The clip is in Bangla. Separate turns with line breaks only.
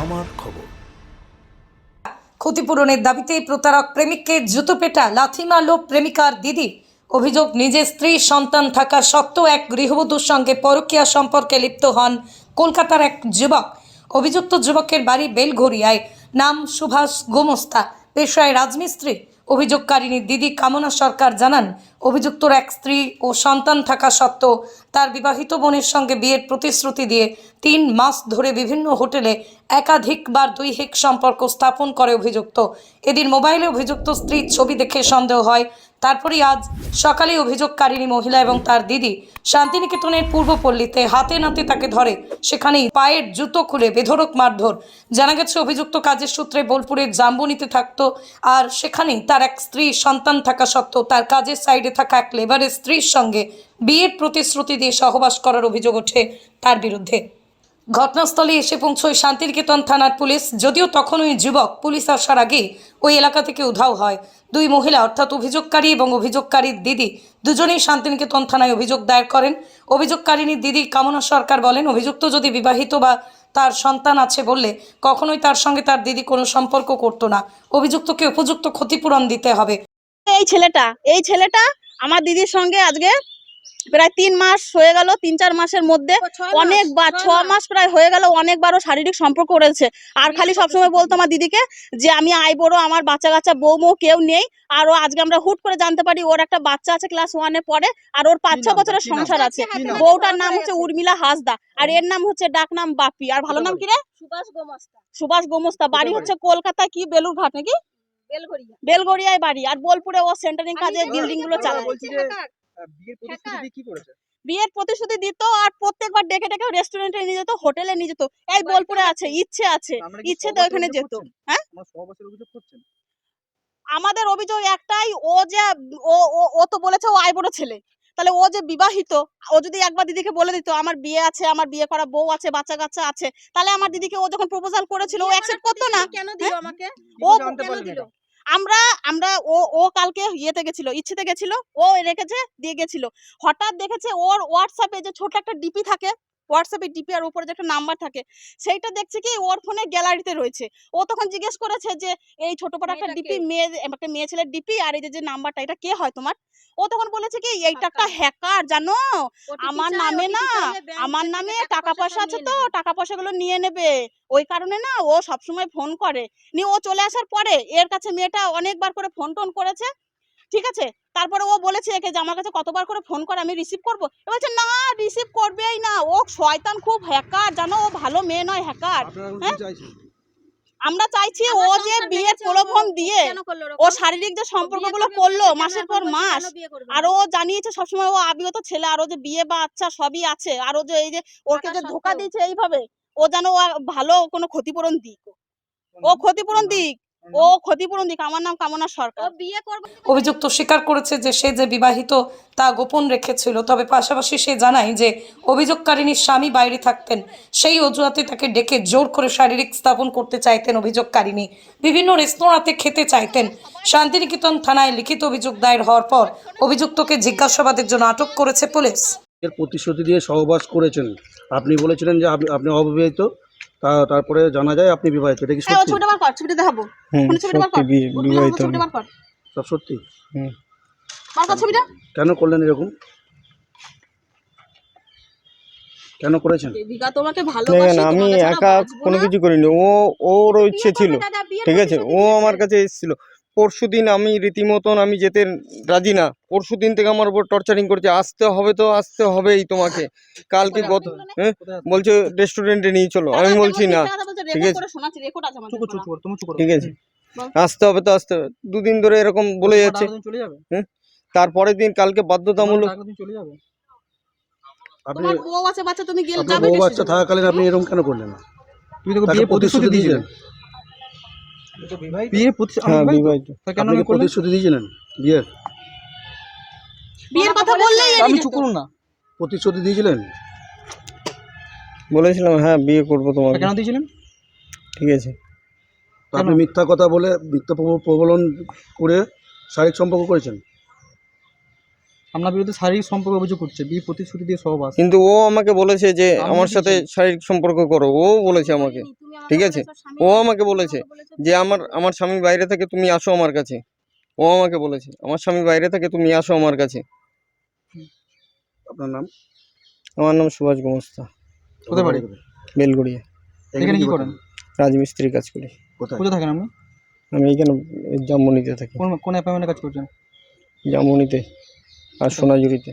আমার খবর।
ক্ষতিপূরণের দাবিতে প্রতারক প্রেমিককে জুতো পেটা লাথি মারল প্রেমিকার দিদি। অভিযোগ, নিজের স্ত্রী, সন্তান থাকা সত্ত্বেও এক গৃহবধূর সঙ্গে পরকীয়া সম্পর্কে লিপ্ত হন কলকাতার এক যুবক। অভিযুক্ত যুবকের বাড়ি বেলঘরিয়ায় নাম সুভাষ গোমস্তা। পেশায় রাজমিস্ত্রি। অভিযোগকারিনীর দিদি কামনা সরকার জানান, অভিযুক্তর এক স্ত্রী ও সন্তান থাকা সত্ত্বেও তার বিবাহিত বোনের সঙ্গে বিয়ের প্রতিশ্রুতি দিয়ে তিন মাস ধরে বিভিন্ন হোটেলে একাধিকবার দৈহিক সম্পর্ক স্থাপন করে অভিযুক্ত। এদিন মোবাইলে অভিযুক্ত স্ত্রীর ছবি দেখে সন্দেহ হয় তারপরই আজ সকালে অভিযোগকারিণী মহিলা এবং তার দিদি শান্তিনিকেতনের পূর্বপল্লীতে হাতে নাতে তাকে ধরে। সেখানেই পায়ের জুতো খুলে বেধরক মারধর। জানা গেছে, অভিযুক্ত কাজের সূত্রে বোলপুরের জাম্বনিতে থাকতো আর সেখানেই তার এক স্ত্রী সন্তান থাকা সত্ত্বেও তার কাজের সাইডে থাকা এক লেবারের স্ত্রীর সঙ্গে বিয়ের প্রতিশ্রুতি দিয়ে সহবাস করার অভিযোগ ওঠে তার বিরুদ্ধে। ঘটনাস্থলে এসে পৌঁছয় শান্তিনিকেতন থানার পুলিশ। যদিও তখন ওই যুবক পুলিশ আসার আগেই ওই এলাকা থেকে উধাও হয়। দুই মহিলা অর্থাৎ অভিযোগকারী এবং অভিযোগকারীর দিদি দুজনেই শান্তিনিকেতন থানায় অভিযোগ দায়ের করেন। অভিযোগকারিনীর দিদি কামনা সরকার বলেন, অভিযুক্ত যদি বিবাহিত বা তার সন্তান আছে বললে কখনোই তার সঙ্গে তার দিদি কোনো সম্পর্ক করতো না। অভিযুক্তকে উপযুক্ত ক্ষতিপূরণ দিতে হবে।
এই ছেলেটা এই ছেলেটা আমার দিদির সঙ্গে আজকে প্রায় তিন মাস হয়ে গেল তিন চার মাসের মধ্যে। অনেকবার ছ মাস। প্রায় হয়ে গেল অনেকবারও শারীরিক সম্পর্ক করেছে আর খালি সবসময় বলতো আমার দিদিকে যে আমি আই বড় আমার বাচ্চা কাচ্চা বউ মৌ কেউ নেই। আর ও আজকে আমরা হুট করে জানতে পারি ওর একটা বাচ্চা আছে ক্লাস ওয়ানে পড়ে আর ওর পাঁচ ছ বছরের সংসার আছে। বউটার নাম হচ্ছে উর্মিলা হাসদা। আর এর নাম হচ্ছে ডাক নাম বাপি। আর ভালো নাম কি রে?
সুভাষ গোমস্তা।
সুভাষ গোমস্তা। বাড়ি হচ্ছে কলকাতা কি? বেলুরঘাট নাকি? বেলগড়িয়ায় বাড়ি। আর বোলপুরে ও সেন্টারিং কাজে
বিল্ডিংগুলো আহ, বিয়ের প্রতিশ্রুতি কি করেছে?
বিয়ের প্রতিশ্রুতি দিত আর প্রত্যেকবার ডেকে ডেকে রেস্টুরেন্টে নিয়ে যেত হোটেলে নিয়ে যেত। এই বোলপুরে আছে ইচ্ছে আছে ইচ্ছে তো ওখানে যেত। হ্যাঁ? আমাদের অভিযোগ একটাই ও যে ও ও- ও তো বলেছে ও আইবড় ছেলে। তাহলে ও যে বিবাহিত ও যদি একবার দিদিকে বলে দিত আমার বিয়ে আছে আমার বিয়ে করা বউ আছে বাচ্চা কাচ্চা আছে তাহলে আমার দিদিকে ও যখন প্রপোজাল করেছিল ও অ্যাকসেপ্ট করতো না।
কেন দিল আমাকে?
ও
কেন দিল?
আমরা আমরা, ও ও কালকে ইয়েতে গেছিল, ইচ্ছেতে গেছিল, ও রেখেছে, দিয়ে গেছিল। হঠাৎ দেখেছে ওর হোয়াটসঅ্যাপে যে ছোট একটা ডিপি থাকে হোয়াটসঅ্যাপে ডিপি আর উপরে যে একটা নাম্বার থাকে সেইটা দেখছে কি ওর ফোনে গ্যালারিতে রয়েছে। ও তখন জিজ্ঞেস করেছে যে এই ছোট বড় একটা ডিপি মেয়ে একটা মেয়ে ছেলের ডিপি আর এই যে নাম্বারটা এটা কে হয় তোমার? ও তখন বলেছে কি এইটা একটা হ্যাকার জানো? আমার নামে না আমার নামে
টাকা পয়সা
আছে তো। টাকা পয়সাগুলো নিয়ে নেবে। ওই কারণে না ও সবসময় ফোন করে। নিয়ে ও চলে আসার পরে এর কাছে মেয়েটা অনেকবার করে ফোন টোন করেছে। ঠিক আছে? তারপরে ও বলেছে একে যে আমার কাছে কতবার করে ফোন করে আমি রিসিভ করব। এ বলছে না রিসিভ করবেই না। ও শয়তান খুব হ্যাকার জানো? ও ভালো মেয়ে নয় হ্যাকার হ্যাঁ? আমরা চাইছি ও যে বিয়ের প্রলোভন দিয়ে ও শারীরিক যে সম্পর্কগুলো করল মাসের পর মাস আর ও জানিয়েছে সবসময় ও আবিগত ছেলে আর ও যে বিয়ে বা আচ্ছা সবই আছে আর ও যে এই যে ওকে যে ধোকা দিয়েছে এইভাবে ও যেন ও ভালো কোনো ক্ষতিপূরণ দিক। ও ক্ষতিপূরণ দিক। ও ক্ষতিপূরণ দিক আমার নাম কামনা সরকার।
বিয়ে করবে
অভিযুক্ত স্বীকার করেছে যে সে যে বিবাহিত তা গোপন রেখেছিল তবে পাশাপাশি সে জানায় যে অভিযোগকারিনীর স্বামী বাইরে থাকতেন। সেই অজুহাতে তাকে ডেকে জোর করে শারীরিক স্থাপন করতে চাইতেন অভিযোগকারিনী বিভিন্ন রেস্তোরাঁতে খেতে চাইতেন। শান্তিনিকেতন থানায় লিখিত অভিযোগ দায়ের হওয়ার পর অভিযুক্তকে জিজ্ঞাসাবাদের জন্য আটক করেছে পুলিশ।
এর প্রতিশ্রুতি দিয়ে সহবাস করেছেন। আপনি বলেছিলেন যে আপনি আপনি অবিবাহিত। তা তারপরে জানা যায় আপনি বিবাহিত এটা কি
হ্যাঁ
সত্যি?
ছবিটা বার কর ছবিটা দেখাবো
হুম
ফোনে ছবিটা বার কর
বিবাহিত।
ছবিটা বার কর
সব সত্যি?
বার কর ছবিটা?
কেন করলেন এরকম? কেন করেছেন?
আমি একা কোনো। কিছু করিনি। ও ওর ইচ্ছে ছিল। ঠিক আছে ও আমার কাছে এসেছিল। পরশু দিন আমি রীতিমতন আমি যেতে রাজি না। পরশু দিন থেকে আমার উপর টর্চারিং করছে। আসতে হবে তো আসতে হবেই তোমাকে। কালকে গত হ্যাঁ?
কোথায়
বলছে রেস্টুরেন্টে নিয়ে চলো। আমি বলছি না। ঠিক আছে। ঠিক আছে। আসতে হবে তো আসতে হবে। দুদিন ধরে এরকম বলে যাচ্ছে।
যাবে?
তারপরের দিন কালকে বাধ্যতামূলক
আপনি
বউ আছে বাচ্চা তুমি গেলে যাবে
বউ
কিসের
থাকাকালীন আপনি এরকম কেন করলেন? না
তুমি প্রতিশ্রুতি দিয়েছিলেন করলেন?
প্রতিশ্রুতি দিয়েছিলেন বিয়ের?
বিয়ের কথা বললেই
আমি চুপ করুন না।
প্রতিশ্রুতি দিয়েছিলেন?
বলেছিলাম হ্যাঁ বিয়ে করব তোমাকে।
কেন দিয়েছিলেন?
ঠিক আছে।
আপনি মিথ্যা কথা বলে মিথ্যা প্রবলন করে শারীরিক সম্পর্ক করেছেন?
আপনার বিরুদ্ধে শারীরিক সম্পর্ক অভিযোগ করছে বিয়ে প্রতিশ্রুতি দিয়ে সহবাস
কিন্তু ও আমাকে বলেছে যে আমার সাথে শারীরিক সম্পর্ক করো ও বলেছে আমাকে। ঠিক আছে? ও আমাকে বলেছে যে আমার আমার স্বামী বাইরে থেকে তুমি আসো আমার কাছে। ও আমাকে বলেছে আমার স্বামী বাইরে থেকে তুমি আসো আমার কাছে।
আপনার নাম?
আমার নাম সুভাষ গোমস্তা।
কোথায় বাড়ি?
বেলগড়িয়া।
এখানে কি করেন?
রাজমিস্ত্রি কাজ করি।
কোথায়?
কোথায় থাকেন আপনি?
আমি এখানে জামমনিতে থাকি।
কোন কোন অ্যাপার্টমেন্টে কাজ করছেন?
জামমনিতে আর সোনাঝুরিতে।